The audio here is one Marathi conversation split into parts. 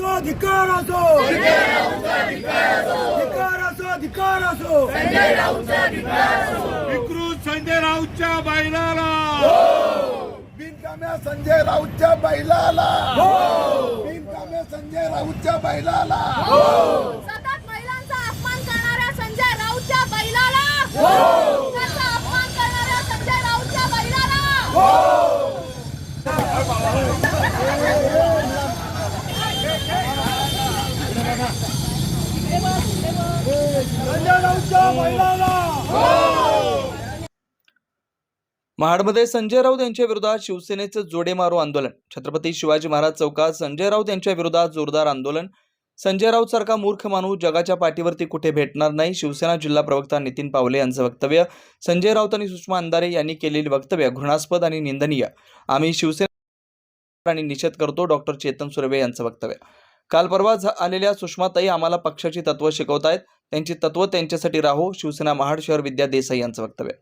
असो धिकार असो धिकार असो धिकार असो विकृत संजय राऊतच्या बैलाला! बिनकाम्या संजय राऊतच्या बैलाला! बिनकाम्या संजय राऊतच्या बैलाला! सतत महिलांचा अपमान करणाऱ्या संजय राऊतच्या बैलाला! त्याचा अपमान करणाऱ्या संजय राऊतच्या बैलाला संजय राऊतच्या महिलाला महाडमध्ये संजय राऊत यांच्या विरोधात शिवसेनेचं जोडे मारो आंदोलन. छत्रपती शिवाजी महाराज चौकात संजय राऊत यांच्या विरोधात जोरदार आंदोलन. संजय राऊत सारखा मूर्ख माणूस जगाच्या पाठीवरती कुठे भेटणार नाही शिवसेना जिल्हा प्रवक्ता नितीन पावले यांचं वक्तव्य. संजय राऊत आणि सुषमा अंधारे यांनी केलेली वक्तव्य घृणास्पद आणि निंदनीय. आम्ही शिवसेना आणि निषेध करतो डॉक्टर चेतन सुर्वे यांचं वक्तव्य. काल परवा झा- आलेल्या सुषमाताई आम्हाला पक्षाची तत्व शिकवतायत. त्यांची तत्व त्यांच्यासाठी राहो शिवसेना महाड शहर विद्या देसाई यांचं वक्तव्य.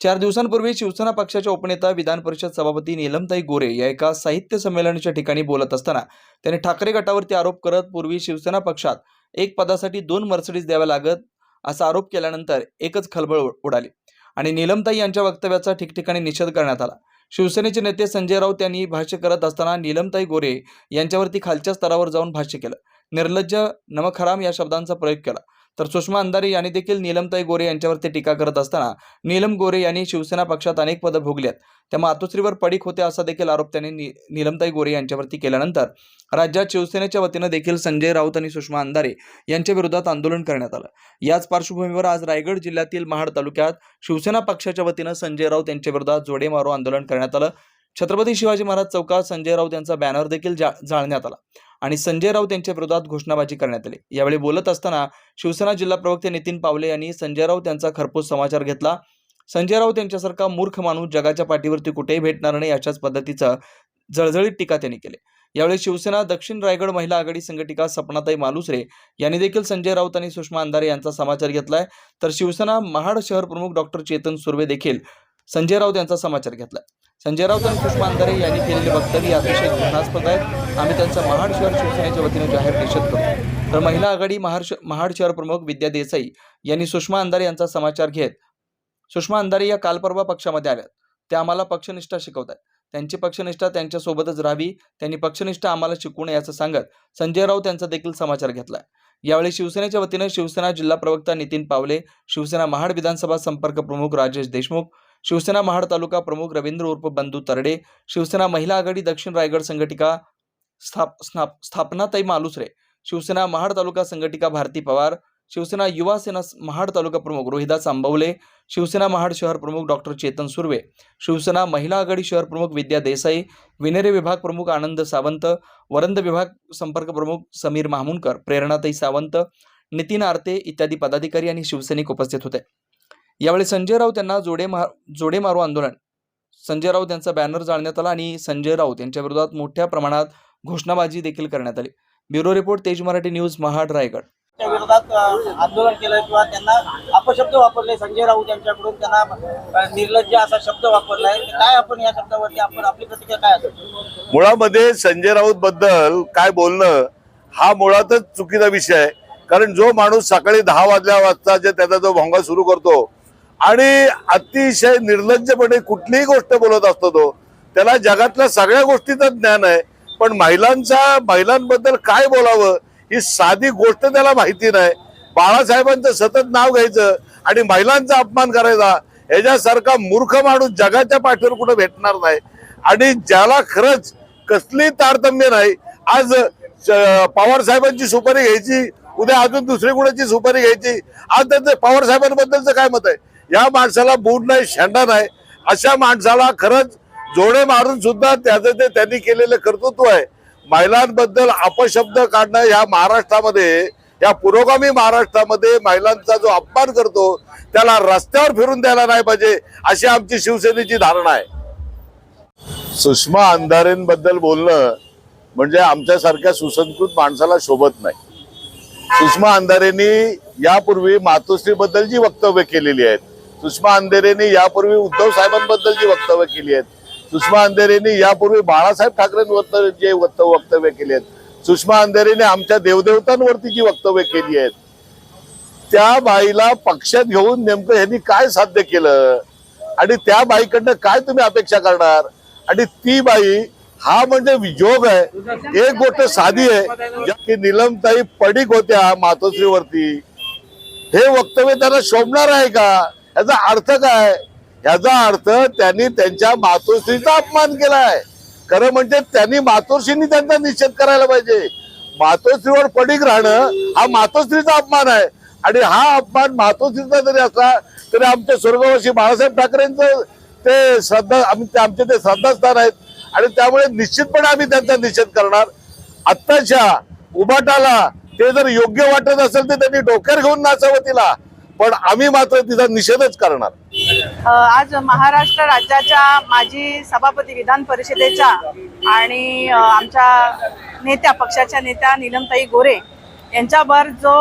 चार दिवसांपूर्वी शिवसेना पक्षाच्या उपनेता विधान परिषद सभापती नीलमताई गोरे या एका साहित्य संमेलनाच्या ठिकाणी बोलत असताना त्यांनी ठाकरे गटावरती आरोप करत पूर्वी शिवसेना पक्षात एक पदासाठी दोन मर्सिडीज द्याव्या लागत असा आरोप केल्यानंतर एकच खळबळ उडाली आणि नीलमताई यांच्या वक्तव्याचा ठिकठिकाणी निषेध करण्यात आला. शिवसेनेचे नेते संजय राऊत यांनी भाष्य करत असताना नीलमताई गोरे यांच्यावरती खालच्या स्तरावर जाऊन भाष्य केलं. निर्लज्ज नमखराम या शब्दांचा प्रयोग केला. तर सुषमा अंधारे यांनी देखील नीलमताई गोरे यांच्यावरती टीका करत असताना नीलम गोरे यांनी शिवसेना पक्षात अनेक पदं भोगली आहेत त्या मातोश्रीवर पडीक होते असा देखील आरोप त्यांनी नी- नीलमताई गोरे यांच्यावरती केल्यानंतर राज्यात शिवसेनेच्या वतीनं देखील संजय राऊत आणि सुषमा अंधारे यांच्या विरोधात आंदोलन करण्यात आलं. याच पार्श्वभूमीवर आज रायगड जिल्ह्यातील महाड तालुक्यात शिवसेना पक्षाच्या वतीनं संजय राऊत यांच्या विरोधात जोडे मारो आंदोलन करण्यात आलं. छत्रपती शिवाजी महाराज चौकात संजय राऊत यांचा बॅनर देखील जा जाळण्यात आला. आणि संजय राऊत यांच्या विरोधात घोषणाबाजी करण्यात आली. यावेळी बोलत असताना शिवसेना जिल्हा प्रवक्ते नितीन पावले यांनी संजय राऊत यांचा खरपूस समाचार घेतला. संजय राऊत यांच्यासारखा मूर्ख माणूस जगाच्या पाठीवरती कुठेही भेटणार नाही अशाच पद्धतीचं जळजळीत टीका त्यांनी केली. यावेळी शिवसेना दक्षिण रायगड महिला आघाडी संघटिका सपनाताई मालुसरे यांनी देखील संजय राऊत आणि सुषमा अंधारे यांचा समाचार घेतलाय. तर शिवसेना महाड शहर प्रमुख डॉक्टर चेतन सुर्वे देखील संजय राऊत यांचा समाचार घेतलाय. संजय राऊत आणि पुष्पा अंधारे यांनी केलेले वक्तव्य अतिशय घृणास्पद आहेत आम्ही त्यांचा महाड शहर शिवसेनेच्या वतीने जाहीर निषेध करतो. तर महिला आघाडी महाड महाड शहर प्रमुख विद्या देसाई यांनी सुषमा अंधारे यांचा समाचार घेत सुषमा अंधारे या कालपर्वा पक्षामध्ये आल्यात. त्या आम्हाला पक्षनिष्ठा शिकवतात त्यांची पक्षनिष्ठा त्यांच्यासोबतच राहावी त्यांनी पक्षनिष्ठा आम्हाला शिकवू नये असं सांगत संजय राऊत यांचा देखील समाचार घेतलाय. यावेळी शिवसेनेच्या वतीनं शिवसेना जिल्हा प्रवक्ता नितीन पावले शिवसेना महाड विधानसभा संपर्क प्रमुख राजेश देशमुख शिवसेना महाड तालुका प्रमुख रवींद्र उर्फ बंधू तरडे शिवसेना महिला आघाडी दक्षिण रायगड संघटिका स्थाप स्थाप स्थापनाताई मालुसरे शिवसेना महाड तालुका संघटिका भारती पवार शिवसेना युवा सेना महाड तालुका प्रमुख रोहिदास आंबवले शिवसेना महाड शहर प्रमुख डॉक्टर चेतन सुर्वे शिवसेना महिला आघाडी शहर प्रमुख विद्या देसाई विनेरे विभाग प्रमुख आनंद सावंत वरंद विभाग संपर्क प्रमुख समीर माहमुनकर प्रेरणाताई सावंत नितीन आरते इत्यादी पदाधिकारी आणि शिवसैनिक उपस्थित होते. यावेळी संजय राऊत यांना जोडे मा जोडे मारो आंदोलन. संजय राऊत यांचा बॅनर जाळण्यात आला आणि संजय राऊत यांच्या विरोधात मोठ्या प्रमाणात घोषणाबाजी देखील करण्यात आली. ब्युरो रिपोर्ट तेज मराठी न्यूज महाड रायगड त्या विरोधात आंदोलन केलं किंवा त्यांना अपशब्द वापरले संजय राऊत यांच्याकडून त्यांना निर्लज्ज असा शब्द वापरलाय तर काय आपण या शब्दावरती आपण आपली प्रतिक्रिया काय असेल मुळामध्ये संजय राऊत बद्दल काय बोलणं हा मुळातच चुकीचा विषय आहे. कारण जो माणूस सकाळी दहा वाजल्या वाजता जे त्याचा जो भोंगा सुरू करतो आणि अतिशय निर्लज्जपणे कुठलीही गोष्ट बोलत असतो तो. त्याला जगातल्या सगळ्या गोष्टीचं ज्ञान आहे पण महिलांचा महिलांबद्दल काय बोलावं ही साधी गोष्ट त्याला माहिती नाही. बाळासाहेबांचं सतत नाव घ्यायचं आणि महिलांचा अपमान करायचा ह्याच्यासारखा मूर्ख माणूस जगाच्या पाठीवर कुठं भेटणार नाही. आणि ज्याला खरंच कसली तारतम्य नाही आज पवार साहेबांची सुपारी घ्यायची उद्या अजून दुसरी कुणाची सुपारी घ्यायची आज त्यांचं पवार साहेबांबद्दलचं काय मत आहे? या माणसाला बूट नाही शेंडा नाही. अशा माणसाला खरंच जोडे मारून सुद्धा त्याचं ते त्यांनी केलेलं कर्तृत्व आहे. महिलांबद्दल अपशब्द काढणं या महाराष्ट्रामध्ये या पुरोगामी महाराष्ट्रामध्ये महिलांचा जो अपमान करतो त्याला रस्त्यावर फिरून द्यायला नाही पाहिजे अशी आमची शिवसेनेची धारणा आहे. सुषमा अंधारेंबद्दल बोलणं म्हणजे आमच्यासारख्या सुसंस्कृत माणसाला शोभत नाही. सुषमा अंधारेंनी यापूर्वी मातोश्री बद्दल जी वक्तव्य केलेली आहेत सुषमा अंधारेंनी यापूर्वी उद्धव साहेबांबद्दल जी वक्तव्य केली आहेत सुषमा अंधारेंनी यापूर्वी बाळासाहेब ठाकरेंवर जे वक्तव्य केली आहेत सुषमा अंधेरेने आमच्या देवदेवतांवरती जी वक्तव्य केली आहेत त्या बाईला पक्षात घेऊन नेमकं ह्यांनी काय साध्य केलं? आणि त्या बाईकडनं काय तुम्ही अपेक्षा करणार? आणि ती बाई हा म्हणजे विजोग आहे एक गोष्ट साधी आहे की निलमताई पडीक होत्या मातोश्रीवरती. हे वक्तव्य त्यांना शोभणार आहे का? याचा अर्थ काय? याचा अर्थ त्यांनी त्यांच्या मातोश्रीचा अपमान केलाय. खरं म्हणजे त्यांनी मातोश्रीनी त्यांचा निषेध करायला पाहिजे. मातोश्रीवर पडीक राहणं हा मातोश्रीचा अपमान आहे. आणि हा अपमान मातोश्रीचा जरी असला तरी आमच्या स्वर्गवासी बाळासाहेब ठाकरेंचं ते श्रद्धा आमचे ते श्रद्धास्थान आहेत. आणि त्यामुळे निश्चितपणे आम्ही त्यांचा निषेध करणार. आत्ताच्या उभाटाला ते जर योग्य वाटत असेल तर त्यांनी डोक्यावर घेऊन नाचावं तिला. पण आम्ही मात्र तिचा निषेधच करणार. आज महाराष्ट्र राज्याच्या माजी सभापती विधान परिषदेच्या आणि आमच्या नेत्या पक्षाच्या नेत्या नीलमताई गोरे यांच्यावर जो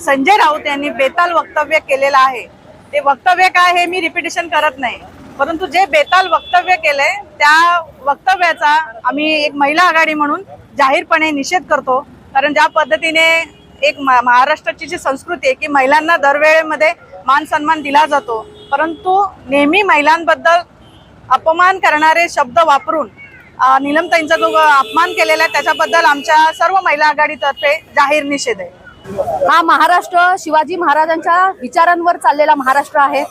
संजय राऊत यांनी बेताल वक्तव्य केलेलं आहे ते वक्तव्य काय हे मी रिपिटेशन करत नाही. परंतु जे बेताल वक्तव्य केले त्या वक्तव्याचा आम्ही एक महिला आघाडी म्हणून जाहीरपणे निषेध करतो कारण ज्या पद्धतीने एक महाराष्ट्राची जी संस्कृती आहे की महिलांना दरवेळेमध्ये मान सन्मान दिला जातो परंतु नेहमी महिलांबद्दल अपमान करणारे शब्द वापरून अ, जो अपमान केलेला आहे त्याच्याबद्दल आमच्या सर्व महिला आघाडीतर्फे जाहीर निषेध आहे. हा महाराष्ट्र शिवाजी महाराजांच्या विचारांवर चाललेला महाराष्ट्र आहे.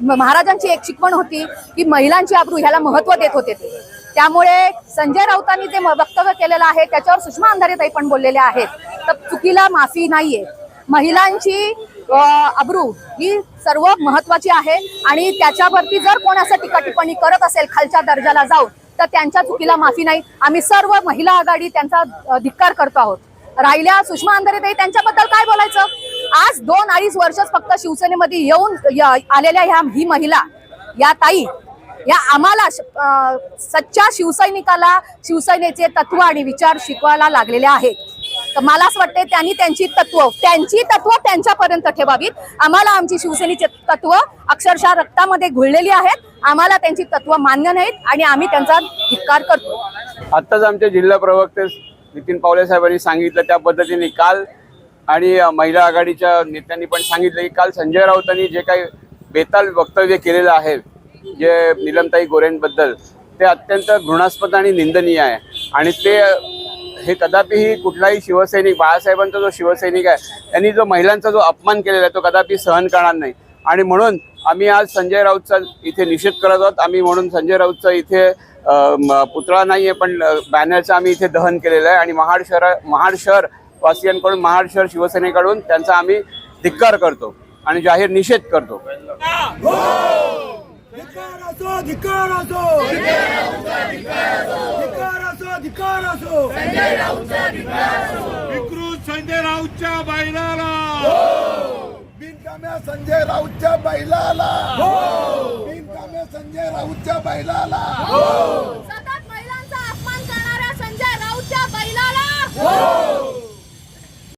महाराजांची एक शिकवण होती की महिलांची आबरू ह्याला महत्त्व देत होते ते. त्यामुळे संजय राऊतांनी जे वक्तव्य केलेलं आहे त्याच्यावर सुषमा अंधारेताई पण बोललेले आहेत. तर चुकीला माफी नाहीये. महिलांची अब्रू ही सर्व महत्वाची आहे आणि त्याच्यावरती जर कोण असं टीका टिप्पणी करत असेल खालच्या दर्जाला जाऊन तर त्यांच्या चुकीला माफी नाही. आम्ही सर्व महिला आघाडी त्यांचा धिक्कार करतो आहोत. राहिल्या सुषमा अंधारेताई त्यांच्याबद्दल काय बोलायचं? आज दोन अडीच वर्षच फक्त शिवसेनेमध्ये येऊन य- आलेल्या ह्या ही महिला या ताई या आम्हाला श- सच्च्या शिवसैनिकाला शिवसेनेचे तत्व आणि विचार शिकवायला लागलेले आहेत. तर मला असं वाटतं त्यांनी त्यांची तत्व त्यांची तत्व त्यांच्यापर्यंत ठेवावीत. आम्हाला आमची शिवसेनेची तत्व अक्षरशः रक्तामध्ये घुळलेली आहेत. आम्हाला त्यांची तत्व मान्य नाहीत आणि आम्ही त्यांचा धिक्कार करतो. आत्ताच आमचे जिल्हा प्रवक्ते नितीन पावले साहेबांनी सांगितलं त्या पद्धतीने काल आणि महिला आघाडीच्या नेत्यांनी पण सांगितलं की काल संजय राऊतांनी जे काही बेताल वक्तव्य केलेलं आहे जे निलमताई गोरेंबद्दल ते अत्यंत घृणास्पद आणि निंदनीय आहे. आणि ते हे कदापिही कुठलाही शिवसैनिक बाळासाहेबांचा जो शिवसैनिक आहे त्यांनी जो महिलांचा जो अपमान केलेला आहे तो कदापि सहन करणार नाही. आणि म्हणून आम्ही आज संजय राऊतचा इथे निषेध करत आहोत. आम्ही म्हणून संजय राऊतचा इथे पुतळा नाही आहे पण बॅनरचं आम्ही इथे दहन केलेलं आहे. आणि महाड शहर महाड शहर वासियांकडून महाड शहर शिवसेनेकडून त्यांचा आम्ही धिक्कार करतो आणि जाहीर निषेध करतो. धिकार असो धिकार असो धिकार असो धिकार असो विकृत संजय राऊतच्या बैलाला बिनकाम्या संजय राऊतच्या बैलाला बिनकाम्या संजय राऊतच्या बैलाला सतत महिलांचा अपमान करणाऱ्या संजय राऊतच्या बैलाला